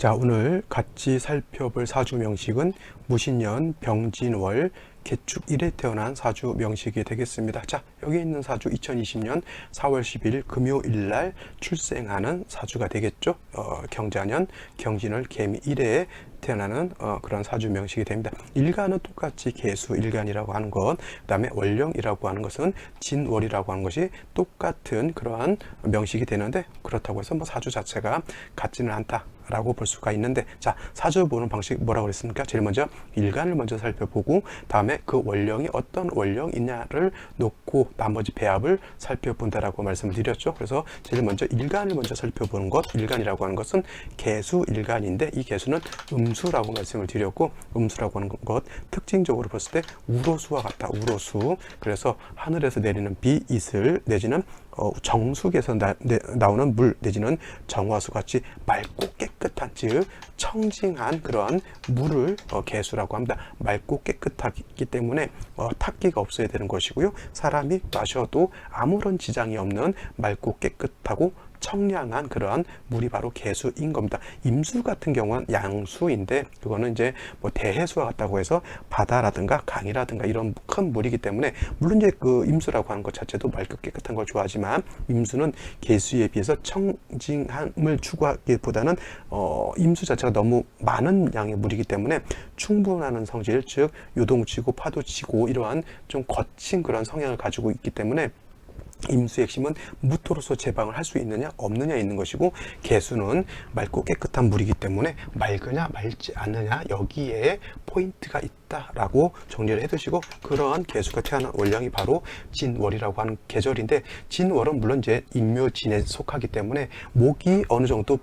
자, 오늘 같이 살펴볼 사주 명식은 무신년 병진월 개축 1에 태어난 사주 명식이 되겠습니다. 자, 여기 있는 사주 2020년 4월 10일 금요일 날 출생하는 사주가 되겠죠. 어, 경자년 경진월 개미 1에 태어나는 어, 그런 사주 명식이 됩니다. 일간은 똑같이 개수 일간이라고 하는 것, 그다음에 월령이라고 하는 것은 진월이라고 하는 것이 똑같은 그러한 명식이 되는데 그렇다고 해서 뭐 사주 자체가 같지는 않다. 라고 볼 수가 있는데 자 사주 보는 방식 뭐라고 그랬습니까? 제일 먼저 일간을 먼저 살펴보고 다음에 그 원령이 어떤 원령이냐를 놓고 나머지 배합을 살펴본다라고 말씀을 드렸죠. 그래서 제일 먼저 일간을 먼저 살펴보는 것 일간이라고 하는 것은 개수 일간인데 이 개수는 음수라고 말씀을 드렸고 음수라고 하는 것 특징적으로 봤을 때 우로수와 같다. 우로수 그래서 하늘에서 내리는 비 이슬 내지는 어, 정수에서 나, 오는물 내지는 정화수 같이 맑고 깨끗한 즉 청징한 그런 물을 어, 개수라고 합니다. 맑고 깨끗하기 때문에 어, 탁기가 없어야 되는 것이고요. 사람이 마셔도 아무런 지장이 없는 맑고 깨끗하고 청량한 그러한 물이 바로 개수인 겁니다. 임수 같은 경우는 양수인데 그거는 이제 뭐 대해수와 같다고 해서 바다라든가 강이라든가 이런 큰 물이기 때문에 물론 이제 그 임수라고 하는 것 자체도 맑고 깨끗한 걸 좋아하지만 임수는 개수에 비해서 청징함을 추구하기보다는 어 임수 자체가 너무 많은 양의 물이기 때문에 충분하는 성질 즉 요동치고 파도치고 이러한 좀 거친 그런 성향을 가지고 있기 때문에 임수의 핵심은 무토로서 제방을 할 수 있느냐 없느냐 있는 것이고 개수는 맑고 깨끗한 물이기 때문에 맑으냐 맑지 않느냐 여기에 포인트가 있다라고 정리를 해두시고 그러한 개수가 태어난 월령이 바로 진월이라고 하는 계절인데 진월은 물론 이제 인묘진에 속하기 때문에 목이 어느 정도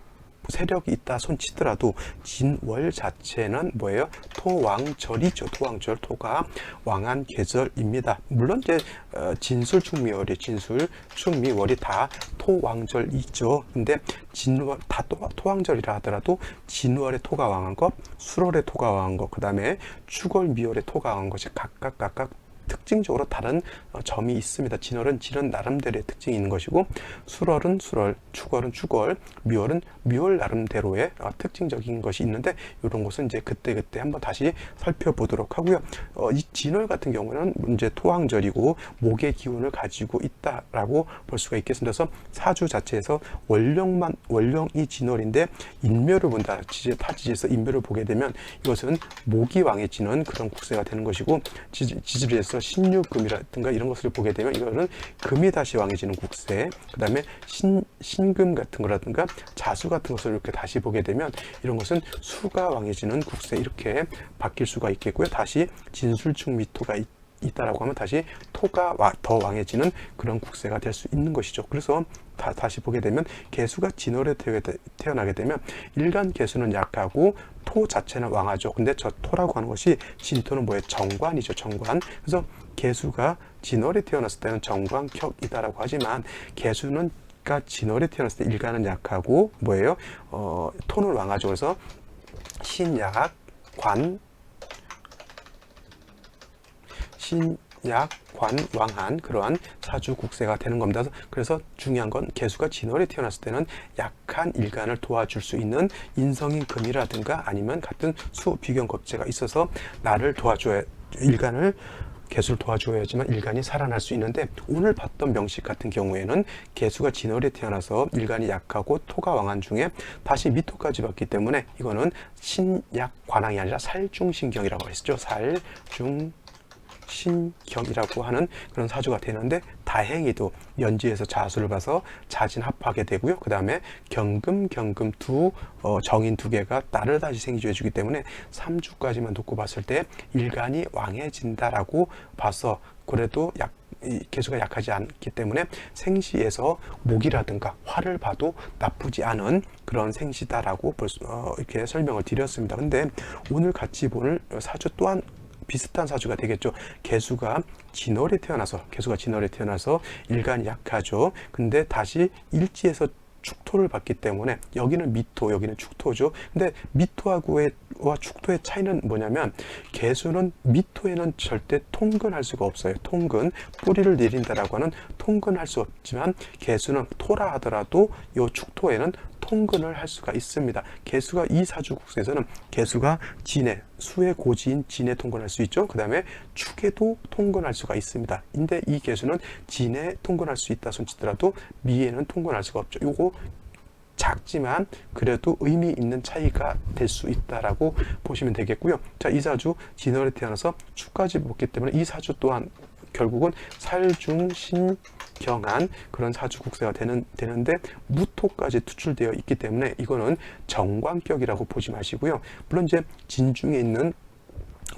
세력이 있다 손치더라도 진월 자체는 뭐예요? 토왕절이죠. 토왕절 토가 왕한 계절입니다. 물론 이제 어, 진술 충미월이 진술 충미월이 다 토왕절이죠. 근데 진월 다 또, 토왕절이라 하더라도 진월의 토가 왕한 것, 수월의 토가 왕한 것, 그 다음에 축월 미월의 토가 왕한 것이 각각 각각 특징적으로 다른 어, 점이 있습니다. 진월은 진월 나름대로의 특징이 있는 것이고 수월은 수월, 축월은 축월, 미월은 미월 나름대로의 어, 특징적인 것이 있는데 이런 것은 이제 그때 그때 한번 다시 살펴보도록 하고요. 어, 이 진월 같은 경우는 이제 토왕절이고 목의 기운을 가지고 있다라고 볼 수가 있겠습니다. 그래서 사주 자체에서 원령만 원령이 진월인데 인묘를 본다. 지지 타지지에서 인묘를 보게 되면 이것은 목이 왕해지는 그런 국세가 되는 것이고 지지, 지지 리에서 신유금이라든가 이런 것을 보게 되면 이거는 금이 다시 왕해지는 국세, 그 다음에 신, 신금 같은 거라든가 자수 같은 것을 이렇게 다시 보게 되면 이런 것은 수가 왕해지는 국세 이렇게 바뀔 수가 있겠고요. 다시 진술충 미토가 있 있다라고 하면 다시 토가 와, 더 왕해지는 그런 국세가 될 수 있는 것이죠. 그래서 다, 다시 보게 되면 개수가 진월에 태어나게 되면 일간 개수는 약하고 토 자체는 왕하죠. 근데 저 토라고 하는 것이 진토는 뭐예요? 정관이죠. 정관. 그래서 개수가 진월에 태어났을 때는 정관격이다라고 하지만 개수는 가 진월에 태어났을 때 일간은 약하고 뭐예요? 어, 토는 왕하죠. 그래서 신약 관 신약 관왕한 그러한 사주 국세가 되는 겁니다. 그래서 중요한 건 개수가 진월에 태어났을 때는 약한 일간을 도와줄 수 있는 인성인 금이라든가 아니면 같은 수 비견 겁재가 있어서 나를 도와줘야 일간을 개수를 도와줘야지만 일간이 살아날 수 있는데 오늘 봤던 명식 같은 경우에는 개수가 진월에 태어나서 일간이 약하고 토가 왕한 중에 다시 미토까지 봤기 때문에 이거는 신약 관왕이 아니라 살중신경이라고 했죠. 살중 신경이라고 하는 그런 사주가 되는데 다행히도 연지에서 자수를 봐서 자진합하게 되고요. 그 다음에 경금, 경금 두 어, 정인 두 개가 딸을 다시 생기해 주기 때문에 3주까지만 놓고 봤을 때 일간이 왕해진다라고 봐서 그래도 약 개수가 약하지 않기 때문에 생시에서 목이라든가 화를 봐도 나쁘지 않은 그런 생시다라고 벌써 어, 이렇게 설명을 드렸습니다. 근데 오늘 같이 보는 사주 또한 비슷한 사주가 되겠죠. 개수가 진월에 태어나서 개수가 진월에 태어나서 일간 약하죠. 근데 다시 일지에서 축토를 받기 때문에 여기는 미토, 여기는 축토죠. 근데 미토하고의 와 축토의 차이는 뭐냐면 개수는 미토에는 절대 통근할 수가 없어요. 통근 뿌리를 내린다라고 하는 통근할 수 없지만 개수는 토라 하더라도 요 축토에는 통근을 할 수가 있습니다. 개수가 이 사주국에서는 개수가 진해, 수의 고지인 진해 통근할 수 있죠. 그 다음에 축에도 통근할 수가 있습니다. 근데 이 개수는 진해 통근할 수 있다 손치더라도 미에는 통근할 수가 없죠. 요거 작지만 그래도 의미 있는 차이가 될 수 있다라고 보시면 되겠고요. 자, 이 사주 진월에 태어나서 축까지 먹기 때문에 이 사주 또한 결국은 살중신경한 그런 사주 국세가 되는 되는데 무토까지 투출되어 있기 때문에 이거는 정관격이라고 보지 마시고요. 물론 이제 진중에 있는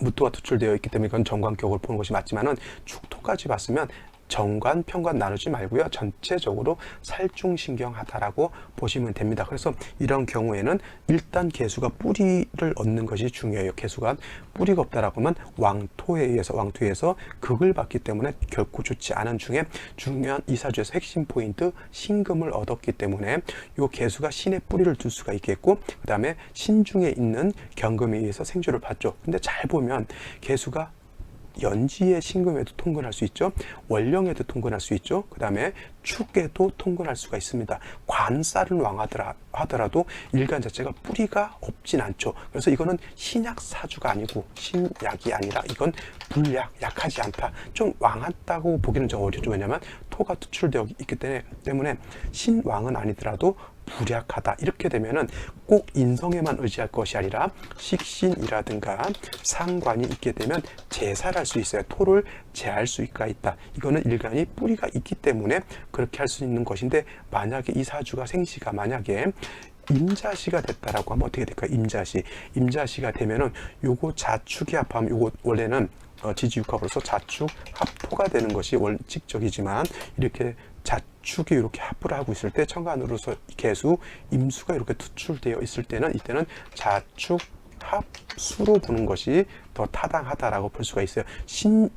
무토가 투출되어 있기 때문에 이건 정관격을 보는 것이 맞지만은 축토까지 봤으면 정관, 편관 나누지 말고요. 전체적으로 살중신경하다라고 보시면 됩니다. 그래서 이런 경우에는 일단 개수가 뿌리를 얻는 것이 중요해요. 개수가 뿌리가 없다라고 하면 왕토에 의해서 왕토에서 극을 받기 때문에 결코 좋지 않은 중에 중요한 이사주에서 핵심 포인트 신금을 얻었기 때문에 요 개수가 신의 뿌리를 둘 수가 있겠고 그 다음에 신중에 있는 경금에 의해서 생주를 받죠. 근데 잘 보면 개수가 연지의 신금에도 통근할 수 있죠. 월령에도 통근할 수 있죠. 그 다음에 축에도 통근할 수가 있습니다. 관살은 왕하더라 하더라도 일간 자체가 뿌리가 없진 않죠. 그래서 이거는 신약 사주가 아니고 신약이 아니라 이건 불약, 약하지 않다. 좀 왕하다고 보기는 좀 어렵죠. 왜냐면 토가 투출되어 있기 때문에, 때문에 신왕은 아니더라도 불약하다 이렇게 되면은 꼭 인성에만 의지할 것이 아니라 식신이라든가 상관이 있게 되면 제사를 할수 있어요. 토를 제할 수가 있다. 이거는 일간이 뿌리가 있기 때문에 그렇게 할 수 있는 것인데 만약에 이 사주가 생시가 만약에 임자시가 됐다라고 하면 어떻게 될까요? 임자시. 임자시가 되면은 요거 자축이 합하면 요거 원래는 어, 지지육합으로서 자축 합토가 되는 것이 원칙적이지만 이렇게 자축이 이렇게 합을 하고 있을 때 천간으로서 개수 임수가 이렇게 투출되어 있을 때는 이때는 자축 합수로 보는 것이 더 타당하다라고 볼 수가 있어요. 신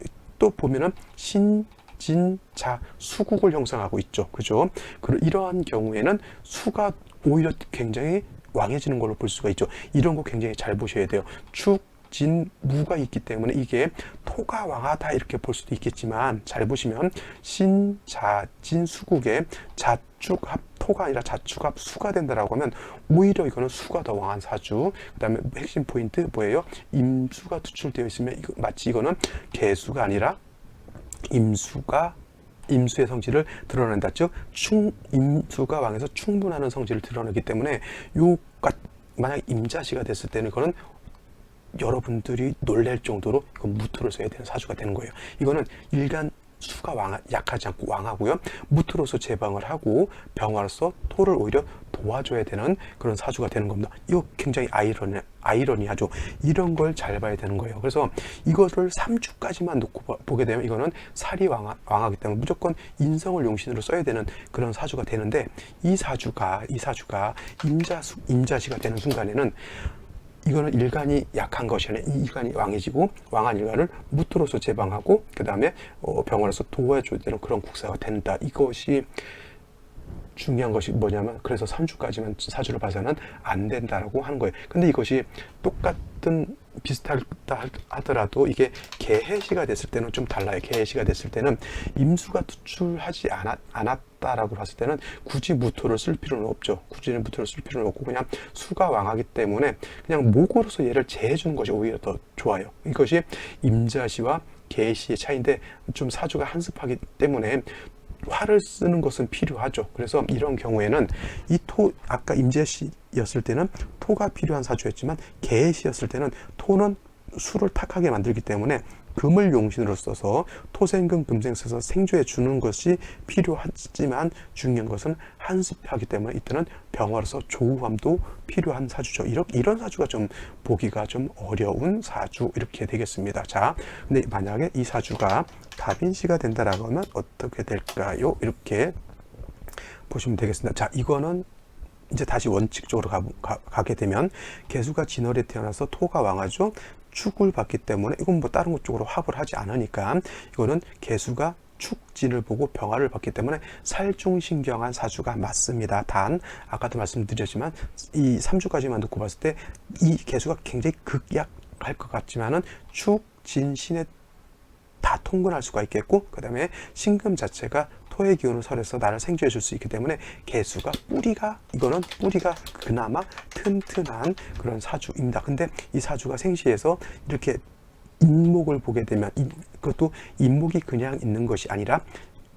또 보면은 신 진자 수국을 형성하고 있죠. 그죠? 그 이러한 경우에는 수가 오히려 굉장히 왕해지는 걸로 볼 수가 있죠. 이런 거 굉장히 잘 보셔야 돼요. 축, 진, 무가 있기 때문에 이게 토가 왕하다 이렇게 볼 수도 있겠지만 잘 보시면 신, 자, 진, 수국에 자축합 토가 아니라 자축합 수가 된다라고 하면 오히려 이거는 수가 더 왕한 사주. 그 다음에 핵심 포인트 뭐예요? 임수가 투출되어 있으면 이거 마치 이거는 개수가 아니라 임수가 임수의 성질을 드러낸다. 즉, 충, 임수가 왕에서 충분하는 성질을 드러내기 때문에 요가 만약 임자시가 됐을 때는 그거는 여러분들이 놀랄 정도로 이건 무토를 써야 되는 사주가 되는 거예요. 이거는 일간 수가 왕, 약하지 않고 왕하고요. 무토로서 제방을 하고 병화로서 토를 오히려 도와줘야 되는 그런 사주가 되는 겁니다. 이거 굉장히 아이러니, 아이러니하죠. 이런 걸 잘 봐야 되는 거예요. 그래서 이것을 3주까지만 놓고 보게 되면 이거는 살이 왕하, 왕하기 때문에 무조건 인성을 용신으로 써야 되는 그런 사주가 되는데 이 사주가 이 사주가 임자수 임자시가 되는 순간에는 이거는 일간이 약한 것이 아니라 이 일간이 왕해지고 왕한 일간을 무토로서 제방하고 그 다음에 어, 병원에서 도와줘야 되는 그런 국사가 된다. 이것이 중요한 것이 뭐냐면 그래서 3주까지만 사주를 봐서는 안 된다라고 하는 거예요. 근데 이것이 똑같은 비슷하다 하더라도 이게 개해시가 됐을 때는 좀 달라요. 개해시가 됐을 때는 임수가 투출하지 않았, 않았 다라고 봤을 때는 굳이 무토를 쓸 필요는 없죠. 굳이 무토를 쓸 필요는 없고 그냥 수가 왕하기 때문에 그냥 목으로서 얘를 제해주는 것이 오히려 더 좋아요. 이것이 임자시와 개시의 차이인데 좀 사주가 한습하기 때문에 화를 쓰는 것은 필요하죠. 그래서 이런 경우에는 이 토, 아까 임재시였을 때는 토가 필요한 사주였지만 개시였을 때는 토는 수를 탁하게 만들기 때문에 금을 용신으로 써서 토생금 금생 써서 생조해 주는 것이 필요하지만 중요한 것은 한습하기 때문에 이때는 병화로서 조우함도 필요한 사주죠. 이런 이런 사주가 좀 보기가 좀 어려운 사주 이렇게 되겠습니다. 자, 근데 만약에 이 사주가 다빈시가 된다라고 하면 어떻게 될까요? 이렇게 보시면 되겠습니다. 자, 이거는 이제 다시 원칙적으로 가, 가, 게 되면 개수가 진월에 태어나서 토가 왕하죠. 축을 받기 때문에 이건 뭐 다른 것 쪽으로 합을 하지 않으니까 이거는 개수가 축진을 보고 병화를 받기 때문에 살중신경한 사주가 맞습니다. 단 아까도 말씀드렸지만 이 3주까지만 놓고 봤을 때 이 개수가 굉장히 극약할 것 같지만은 축, 진, 신의 다 통근할 수가 있겠고 그 다음에 신금 자체가 토의 기운을 설해서 나를 생주해 줄 수 있기 때문에 개수가 뿌리가 이거는 뿌리가 그나마 튼튼한 그런 사주입니다. 근데 이 사주가 생시에서 이렇게 인목을 보게 되면 이- 그것도 인목이 그냥 있는 것이 아니라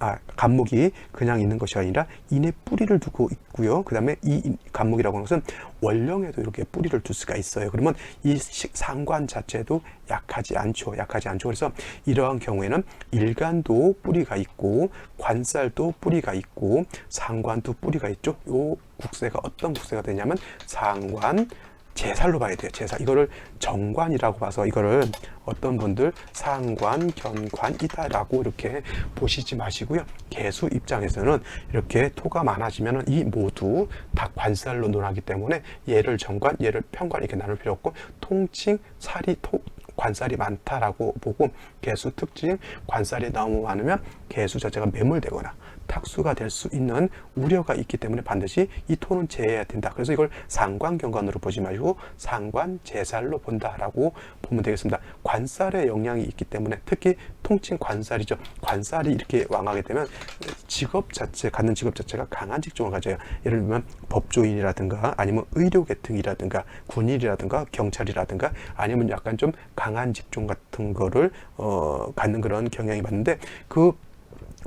아, 간목이 그냥 있는 것이 아니라 인의 뿌리를 두고 있고요. 그 다음에 이 인- 간목이라고 하는 것은 원령에도 이렇게 뿌리를 둘 수가 있어요. 그러면 이 식- 상관 자체도 약하지 않죠. 약하지 않죠. 그래서 이러한 경우에는 일간도 뿌리가 있고 관살도 뿌리가 있고 상관도 뿌리가 있죠. 요 국세가 어떤 국세가 되냐면 상관 제살로 봐야 돼요. 제살. 이거를 정관이라고 봐서 이거를 어떤 분들 상관, 견관 이다라고 이렇게 보시지 마시고요. 개수 입장에서는 이렇게 토가 많아지면 이 모두 다 관살로 논하기 때문에 얘를 정관, 얘를 편관 이렇게 나눌 필요 없고 통칭 살이 토, 관살이 많다라고 보고 개수 특징 관살이 너무 많으면 개수 자체가 매몰되거나 탁수가 될 수 있는 우려가 있기 때문에 반드시 이 토는 제해야 된다. 그래서 이걸 상관경관으로 보지 마시고 상관 제살로 본다라고 보면 되겠습니다. 관살의 영향이 있기 때문에 특히 통칭 관살이죠. 관살이 이렇게 왕하게 되면 직업 자체 갖는 직업 자체가 강한 직종을 가져요. 예를 들면 법조인이라든가 아니면 의료계통이라든가 군인이라든가 경찰이라든가 아니면 약간 좀 강한 직종 같은 거를 어, 갖는 그런 경향이 많은데 그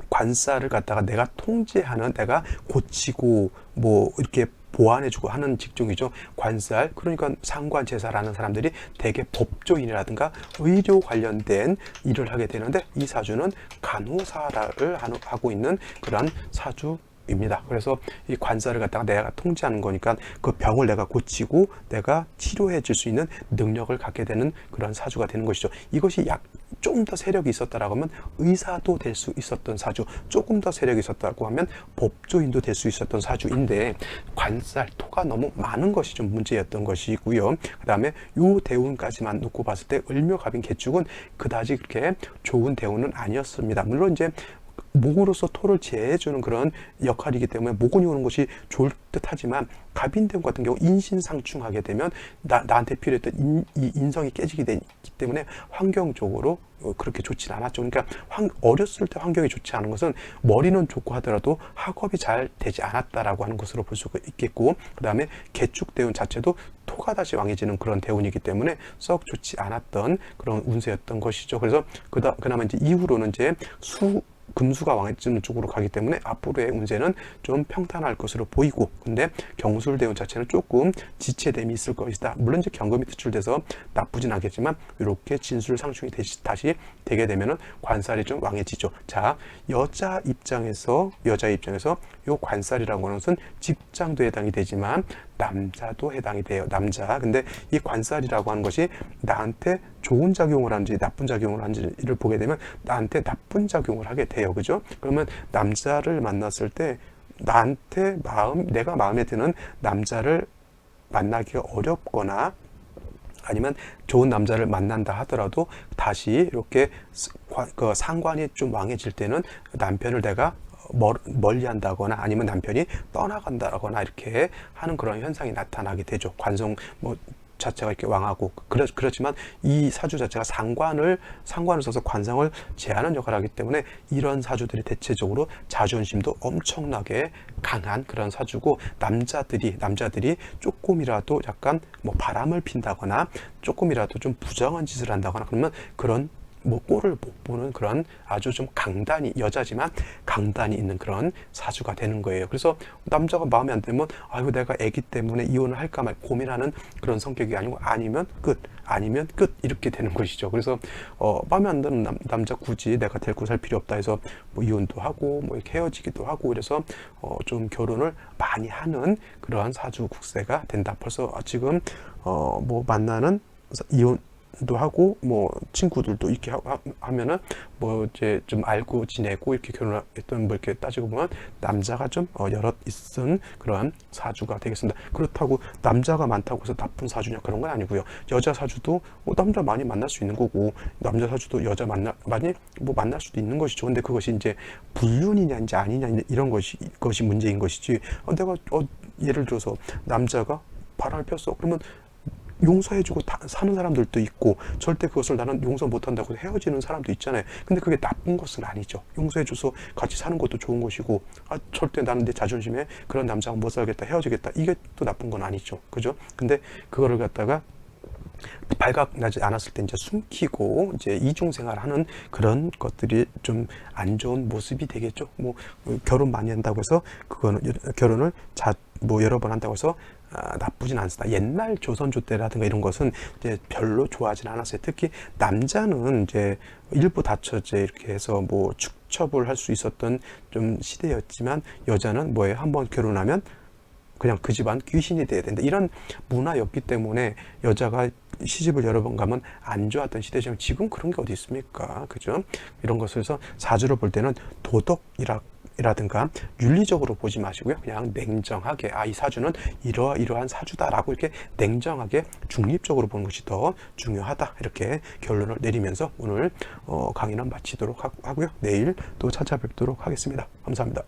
관살을 갖다가 내가 통제하는 내가 고치고 뭐 이렇게 보완해주고 하는 직종이죠. 관살 그러니까 상관 제사라는 사람들이 대개 법조인이라든가 의료 관련된 일을 하게 되는데 이 사주는 간호사를 하고 있는 그러한 사주. 입니다. 그래서 이 관살을 갖다가 내가 통제하는 거니까 그 병을 내가 고치고 내가 치료해 줄 수 있는 능력을 갖게 되는 그런 사주가 되는 것이죠. 이것이 약 좀더 세력이 있었다라고 하면 의사도 될 수 있었던 사주, 조금 더 세력이 있었다고 하면 법조인도 될 수 있었던 사주인데 관살 토가 너무 많은 것이 좀 문제였던 것이고요. 그 다음에 요 대운까지만 놓고 봤을 때 을묘갑인 개축은 그다지 그렇게 좋은 대운은 아니었습니다. 물론 이제 목으로서 토를 제해주는 그런 역할이기 때문에 목운이 오는 것이 좋을 듯하지만 갑인대운 같은 경우 인신상충하게 되면 나, 나한테 필요했던 인, 이 인성이 깨지게 되기 때문에 환경적으로 어, 그렇게 좋진 않았죠. 그러니까 환, 어렸을 때 환경이 좋지 않은 것은 머리는 좋고 하더라도 학업이 잘 되지 않았다라고 하는 것으로 볼 수가 있겠고 그 다음에 개축대운 자체도 토가 다시 왕해지는 그런 대운이기 때문에 썩 좋지 않았던 그런 운세였던 것이죠. 그래서 그다 그나마 이제 이후로는 이제 수 금수가 왕해지는 쪽으로 가기 때문에 앞으로의 운세는 좀 평탄할 것으로 보이고 근데 경술대운 자체는 조금 지체됨이 있을 것이다. 물론 이제 경금이 투출돼서 나쁘진 않겠지만 이렇게 진술상충이 다시 되게 되면은 관살이 좀 왕해지죠. 자 여자 입장에서 여자 입장에서 요 관살이라고 하는 것은 직장도 해당이 되지만 남자도 해당이 돼요. 남자. 근데 이 관살이라고 하는 것이 나한테 좋은 작용을 하는지 나쁜 작용을 하는지를 보게 되면 나한테 나쁜 작용을 하게 돼요. 그죠? 그러면 남자를 만났을 때 나한테 마음, 내가 마음에 드는 남자를 만나기가 어렵거나 아니면 좋은 남자를 만난다 하더라도 다시 이렇게 그 상관이 좀 왕해질 때는 남편을 내가 멀, 멀리 한다거나 아니면 남편이 떠나간다거나 이렇게 하는 그런 현상이 나타나게 되죠. 관성 뭐 자체가 이렇게 왕하고 그렇, 그렇지만 이 사주 자체가 상관을 상관을 써서 관상을 제하는 역할을 하기 때문에 이런 사주들이 대체적으로 자존심도 엄청나게 강한 그런 사주고 남자들이 남자들이 조금이라도 약간 뭐 바람을 핀다거나 조금이라도 좀 부정한 짓을 한다거나 그러면 그런 뭐 꼴을 못 보는 그런 아주 좀 강단이 여자지만 강단이 있는 그런 사주가 되는 거예요. 그래서 남자가 마음에 안 들면 아이고 내가 애기 때문에 이혼을 할까 말 고민하는 그런 성격이 아니고 아니면 끝 아니면 끝 이렇게 되는 것이죠. 그래서 어 마음에 안 드는 남, 남자 굳이 내가 데리고 살 필요 없다 해서 뭐 이혼도 하고 뭐 이렇게 헤어지기도 하고 그래서 어 좀 결혼을 많이 하는 그러한 사주 국세가 된다. 벌써 지금 어 뭐 만나는 이혼 도 하고 뭐 친구들도 이렇게 하, 하- 하면은 뭐 이제 좀 알고 지내고 이렇게 결혼했던 뭐 이렇게 따지고 보면 남자가 좀 어, 여럿 있은 그러한 사주가 되겠습니다. 그렇다고 남자가 많다고 해서 나쁜 사주냐 그런 건 아니고요. 여자 사주도 어, 남자 많이 만날 수 있는 거고 남자 사주도 여자 만나 많이 뭐 만날 수도 있는 것이죠. 근데 그것이 이제 불륜이냐 이제 아니냐 이런 것이 것이 문제인 것이지. 어, 내가 어, 예를 들어서 남자가 바람을 폈어. 그러면 용서해주고 다- 사는 사람들도 있고 절대 그것을 나는 용서 못한다고 헤어지는 사람도 있잖아요. 근데 그게 나쁜 것은 아니죠. 용서해줘서 같이 사는 것도 좋은 것이고 아, 절대 나는 내 자존심에 그런 남자가 못 살겠다 헤어지겠다 이게 또 나쁜 건 아니죠. 그죠? 근데 그거를 갖다가 발각 나지 않았을 때 이제 숨기고 이제 이중 생활하는 그런 것들이 좀 안 좋은 모습이 되겠죠. 뭐 어, 결혼 많이 한다고 해서 그거는 여- 결혼을 자 뭐 여러 번 한다고 해서 아, 나쁘진 않습니다. 옛날 조선조 때라든가 이런 것은 이제 별로 좋아하진 않았어요. 특히 남자는 이제 일부 다처 이제 이렇게 해서 뭐 축첩을 할 수 있었던 좀 시대였지만 여자는 뭐예요? 한번 결혼하면 그냥 그 집안 귀신이 돼야 된다. 이런 문화였기 때문에 여자가 시집을 여러 번 가면 안 좋았던 시대지만 지금 그런 게 어디 있습니까? 그죠? 이런 것을 해서 사주로 볼 때는 도덕이라 이라든가 윤리적으로 보지 마시고요. 그냥 냉정하게 아 이 사주는 이러하 이러한 사주다라고 이렇게 냉정하게 중립적으로 보는 것이 더 중요하다 이렇게 결론을 내리면서 오늘 어, 강의는 마치도록 하- 하고요. 내일 또 찾아뵙도록 하겠습니다. 감사합니다.